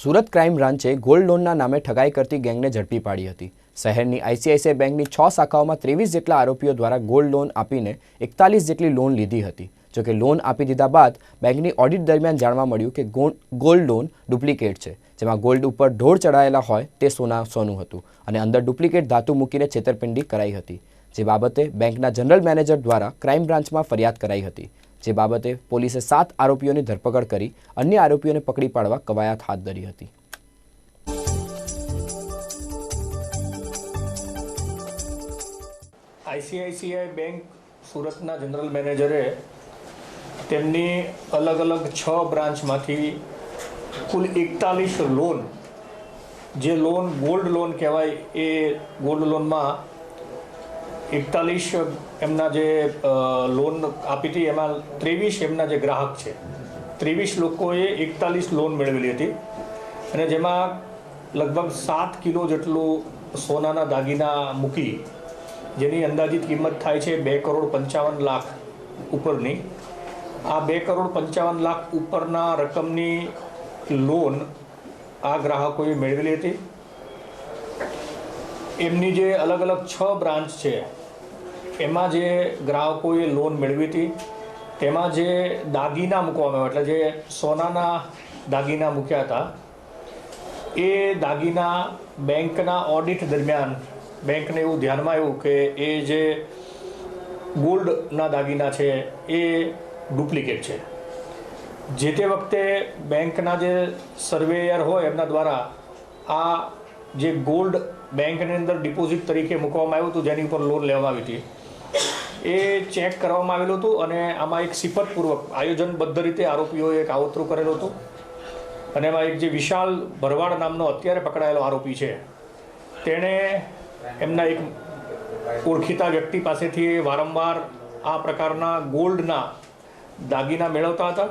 Surat crime બ્રાન્ચે gold લોનના નામે ઠગાઈ કરતી ગેંગને ઝડપી પાડી હતી. શહેરની આઈસીઆઈસીઆઈ બેંકની છ શાખાઓમાં ત્રેવીસ જેટલા આરોપીઓ દ્વારા ગોલ્ડ લોન આપીને એકતાલીસ જેટલી લોન લીધી હતી. જોકે લોન આપી દીધા બાદ બેંકની ઓડિટ દરમિયાન જાણવા મળ્યું કે ગોલ્ડ લોન ડુપ્લિકેટ છે. જેમાં ગોલ્ડ ઉપર ઢોળ ચડાયેલા હોય તે સોના, સોનું હતું અને અંદર ડુપ્લિકેટ ધાતુ મૂકીને છેતરપિંડી કરાઈ હતી. જે બાબતે બેંકના જનરલ મેનેજર દ્વારા ક્રાઇમ બ્રાન્ચમાં ફરિયાદ કરાઈ હતી. જે બાબતે પોલીસે સાત આરોપીઓની ધરપકડ કરી અન્ય આરોપીઓને પકડી પાડવા કવાયત હાથ ધરી હતી. આઈસીઆઈસીઆઈ બેંક સુરતના જનરલ મેનેજરે તેમની અલગ અલગ છ બ્રાન્ચમાંથી કુલ એકતાલીસ લોન, જે લોન ગોલ્ડ લોન કહેવાય એ ગોલ્ડ લોનમાં એકતાલીસ, એમના જે લોન આપી હતી, એમાં ત્રેવીસ એમના જે ગ્રાહક છે. ત્રેવીસ લોકોએ એકતાલીસ લોન મેળવેલી હતી. અને જેમાં લગભગ સાત કિલો જેટલું સોનાના દાગીના મૂકી, જેની અંદાજિત કિંમત થાય છે બે કરોડ પંચાવન લાખ ઉપરની. આ બે કરોડ પંચાવન લાખ ઉપરના રકમની લોન આ ગ્રાહકોએ મેળવેલી હતી. એમની જે અલગ અલગ છ બ્રાન્ચ છે, એમાં જે ગ્રાહકોએ લોન મેળવી હતી, તેમાં જે દાગીના મૂકવામાં એટલે જે સોનાના દાગીના મૂક્યા હતા, એ દાગીના બેંકના ઓડિટ દરમિયાન, બેંકને એવું ધ્યાનમાં આવ્યું કે એ જે ગોલ્ડના દાગીના છે, એ ડુપ્લિકેટ છે. જે તે વખતે બેંકના જે સર્વેયર હોય એમના દ્વારા આ જે ગોલ્ડ બેંકની અંદર ડિપોઝિટ તરીકે મૂકવામાં આવ્યું હતું, જેની ઉપર લોન લેવામાં આવી હતી. એ ચેક કરવામાં આવેલું હતું અને આમાં એક સિફતપૂર્વક આયોજનબદ્ધ રીતે આરોપીઓએ એક આવતરું કરેલું હતું. અને એમાં એક જે વિશાલ ભરવાડ નામનો અત્યારે પકડાયેલો આરોપી છે, તેણે એમના એક ઓળખીતા વ્યક્તિ પાસેથી વારંવાર આ પ્રકારના ગોલ્ડના દાગીના મેળવતા હતા.